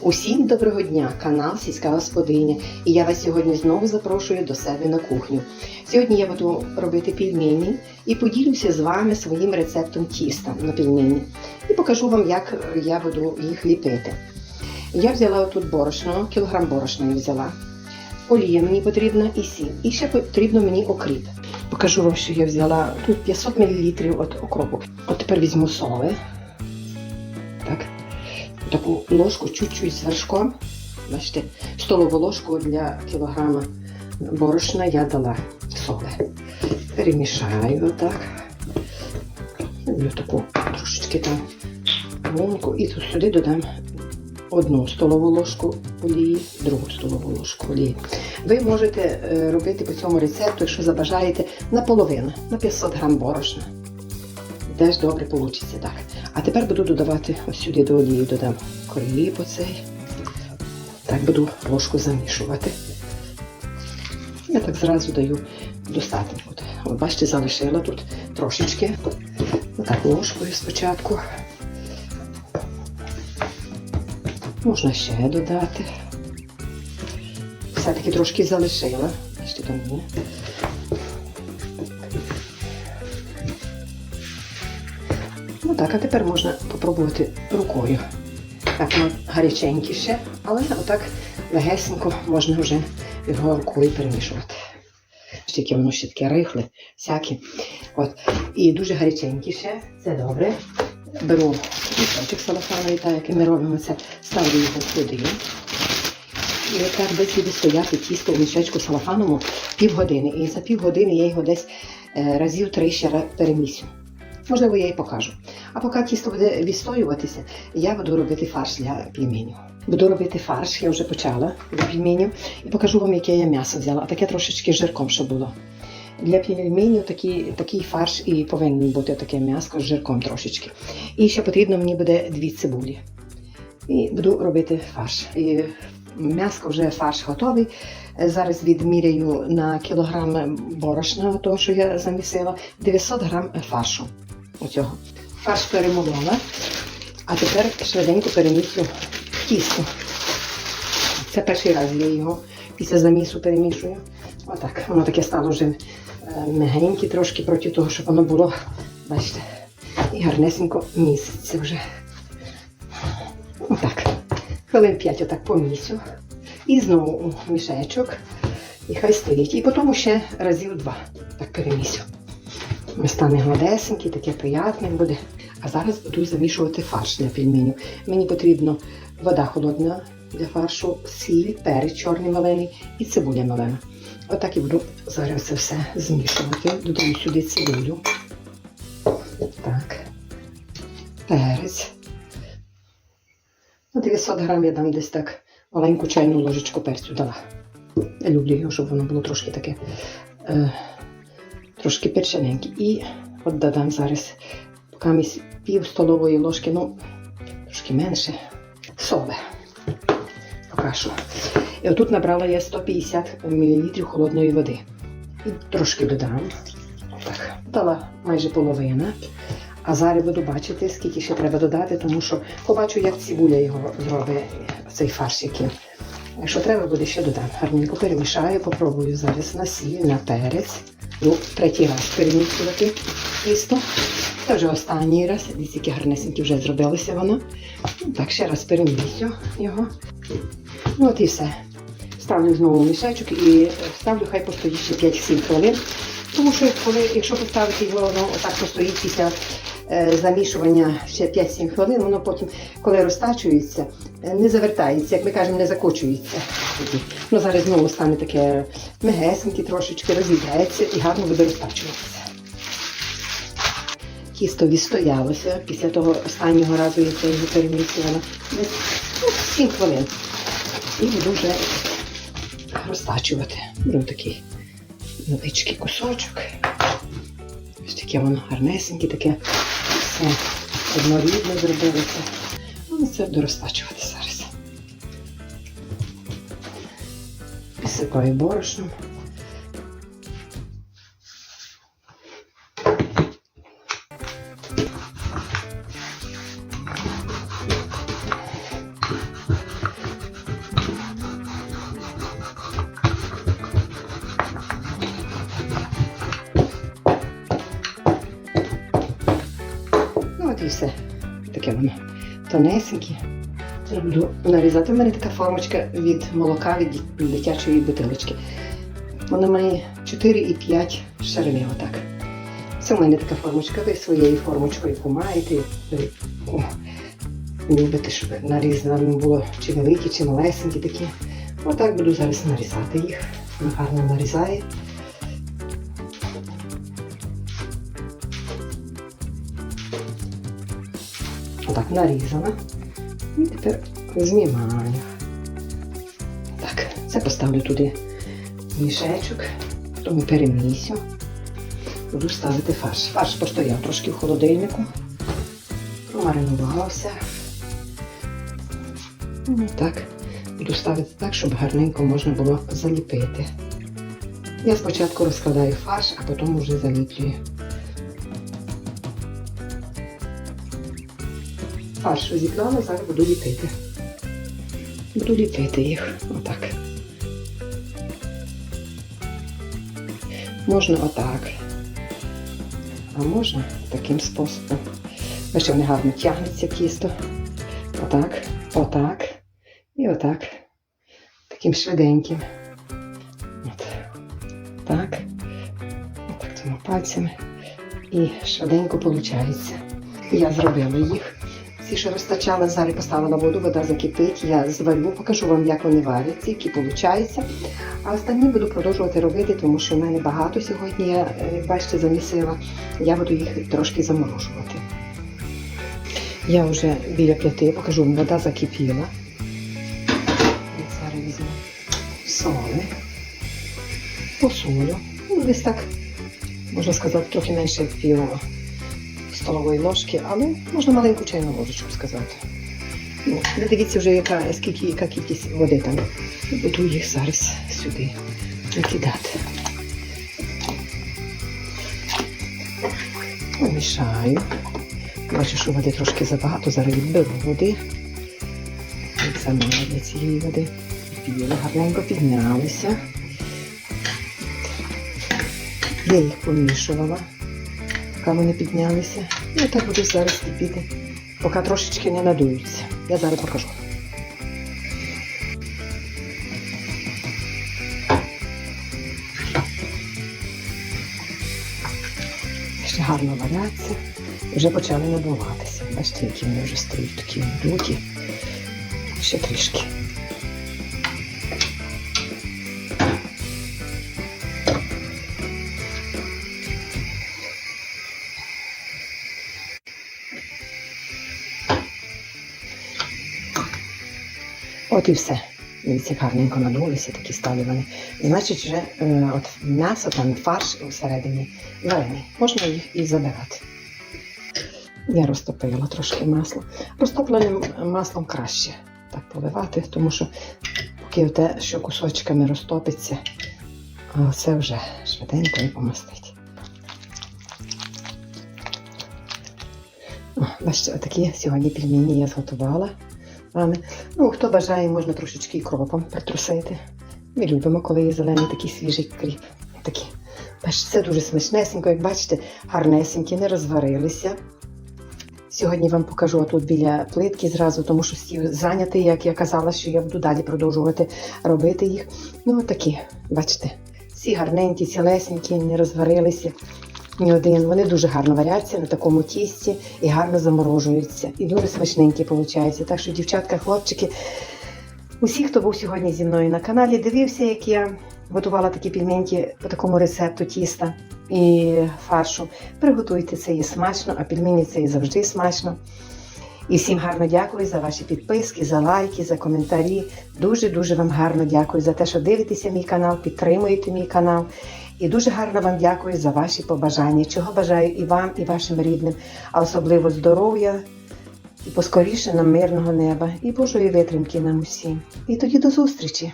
Усім доброго дня, канал Сільська Господиня. І я вас сьогодні знову запрошую до себе на кухню. Сьогодні я буду робити пельмені і поділюся з вами своїм рецептом тіста на пельмені. І покажу вам, як я буду їх ліпити. Я взяла тут борошно, кілограм борошна я взяла. Олія мені потрібна і сіль. І ще потрібно мені окріп. Покажу вам, що я взяла тут 500 мл от окропу. От тепер візьму соли. Так. Таку ложку чуть-чуть з вершком. Бачите, столову ложку для кілограма борошна я дала соли. Перемішаю отак. Люблю таку трошечки там лунку. І тут сюди додам одну столову ложку олії, другу столову ложку олії. Ви можете е, робити по цьому рецепту, якщо забажаєте, наполовину, на 500 грам борошна. Теж добре вийде так. А тепер буду додавати ось сюди до олії додам короліп оцей. Так буду ложку замішувати. Я так зразу даю достатньо. От бачите, залишила тут трошечки. Отак ложкою спочатку. Можна ще додати. Все-таки трошки залишила. Бачите, там є. Так, а тепер можна попробувати рукою. Так, воно гаряченьке ще, але отак легесенько можна вже його рукою перемішувати. Тільки воно ще таке рихле, всяке. От. І дуже гаряченьке ще, це добре. Беру мішочок салафановий, так як і ми робимо це, ставлю його сюди. І отак десь буде стояти тісто у мішечку салафановому півгодини. І за півгодини я його десь е, разів три ще перемісю. Можливо, я і покажу. А поки тісто буде відстоюватися, я буду робити фарш для пельменів. Буду робити фарш, я вже почала для пельменів, і покажу вам, яке я м'ясо взяла, а таке трошечки жирком, щоб було. Для пельменів такий, такий фарш і повинен бути таке м'ясо з жирком трошечки. І ще потрібно мені буде дві цибулі. І буду робити фарш. І м'ясо вже фарш готовий. Зараз відміряю на кілограм борошна, того, що я замісила, 900 грам фаршу. Оцього. Фарш перемолола, а тепер швиденько переміщу тісто. Це перший раз я його після замісу перемішую. Отак. Воно таке стало вже е, мягеньке трошки проти того, щоб воно було, бачите, і гарнесенько місяця вже. Отак. Хвилин 5 отак помісю. І знову мішечок. І хай стоїть. І потім ще разів два так перемісю. Стане гладесенький, таке приятне буде. А зараз буду замішувати фарш для пельменів. Мені потрібно вода холодна для фаршу, сіль, перець чорний малений і цибуля малена. Отак і буду зараз це все змішувати. Додаю сюди цибулю. Так. Перець. На 900 грам я дам десь так маленьку чайну ложечку перцю дала. Я люблю його, щоб воно було трошки таке. Е, трошки перчененьке. І от додам зараз камість пів столової ложки, ну, трошки менше, соли. Покажу. І отут набрала я 150 мл холодної води. І трошки додам. Так, дала майже половина. А зараз буду бачити, скільки ще треба додати, тому що побачу, як цибуля його зробить, цей фарш який. Якщо треба, буде ще додам. Гарненько перемішаю, попробую зараз на сіль, на перець. Ну, третій раз перемішувати тісто. Це вже останній раз. Дивіться, які гарнесенькі вже зробилося воно. Ну, Так, ще раз перемісю його. Ну от і все. Ставлю знову мішечок і ставлю, хай постоїть ще 5-7 хвилин. Тому що коли, якщо поставити його, воно отак постоїть після е, замішування ще 5-7 хвилин, воно потім, коли розтачується, е, не завертається, як ми кажемо, не закочується. Ну, зараз знову стане таке мегесеньке, трошечки розійдеться і гарно буде розтачуватися. Тісто відстоялося після того останнього разу, як я його перемісила. Ну, 7 хвилин. І буду вже розтачувати. Беру такий невеличкий кусочок. Ось таке воно гарнесеньке, таке все однорідно зробилося. Ну, це буду розтачувати зараз. Підсипаю борошном. Все таке воно тонесеньке. Буду нарізати. У мене така формочка від молока від дитячої бутилочки. Вона має 4,5 ширини отак. Це в мене така формочка. Ви своєю формочкою, яку маєте, любите, щоб нарізано було чи великі, чи малесенькі такі. Отак буду зараз нарізати їх. Гарно нарізає. Отак нарізана. І тепер знімаю. Так, це поставлю туди мішечок, тому перемісю. Буду ставити фарш. Фарш постояв трошки в холодильнику, промаринувався. Ну, так, буду ставити так, щоб гарненько можна було заліпити. Я спочатку розкладаю фарш, а потім вже заліплюю. Фарш розіклала, зараз буду ліпити. Буду ліпити їх. Отак. Можна отак. А можна таким способом. Бачите, вони гарно тягнеться тісто. Отак, отак. І отак. Таким швиденьким. От. Так. Отак цими пальцями. І швиденько виходить. Я зробила їх. Що розтачала, зараз поставила воду, вода закипить. Я зварю, покажу вам, як вони варяться, які виходить. А останні буду продовжувати робити, тому що в мене багато сьогодні, я, е, як бачите, замісила. Я буду їх трошки заморожувати. Я вже біля плити, покажу вода закипіла. Зараз візьму соли, посолю. Ну, десь так, можна сказати, трохи менше пів столової ложки, але можна маленьку чайну ложечку сказати. Ну, ви дивіться вже, яка, скільки, яка кількість води там. Буду їх зараз сюди накидати. Помішаю. Бачу, що води трошки забагато, зараз відберу води. Самої для цієї води. Піли гарненько піднялися. Я їх помішувала, поки вони піднялися. І отак буду зараз кипіти, поки трошечки не надуються. Я зараз покажу. Ще гарно валяться. Вже почали надуватися. Бачите, які вони вже стають такі надуті. Ще трішки. От і все. Як гарненько надулися, такі стали вони. Значить, вже е, от м'ясо, там фарш всередині варений. Можна їх і забирати. Я розтопила трошки масло. Розтопленим маслом краще так поливати, тому що поки те, що кусочками розтопиться, це вже швиденько і помастить. Бачите, такі сьогодні пельмені я зготувала вами. Ну, хто бажає, можна трошечки і кропом притрусити. Ми любимо, коли є зелений такий свіжий кріп. Такі. Це дуже смачнесенько, як бачите, гарнесенькі, не розварилися. Сьогодні вам покажу тут біля плитки зразу, тому що стів зайнятий, як я казала, що я буду далі продовжувати робити їх. Ну, такі, бачите, всі гарненькі, цілесенькі, не розварилися. Ні один. Вони дуже гарно варяться на такому тісті і гарно заморожуються. І дуже смачненькі виходять. Так що, дівчатка, хлопчики, усі, хто був сьогодні зі мною на каналі, дивився, як я готувала такі пельменьки по такому рецепту тіста і фаршу. Приготуйте це і смачно, а пельмені це і завжди смачно. І всім гарно дякую за ваші підписки, за лайки, за коментарі. Дуже-дуже вам гарно дякую за те, що дивитеся мій канал, підтримуєте мій канал. І дуже гарно вам дякую за ваші побажання, чого бажаю і вам, і вашим рідним, а особливо здоров'я і поскоріше нам мирного неба, і Божої витримки нам усім. І тоді до зустрічі!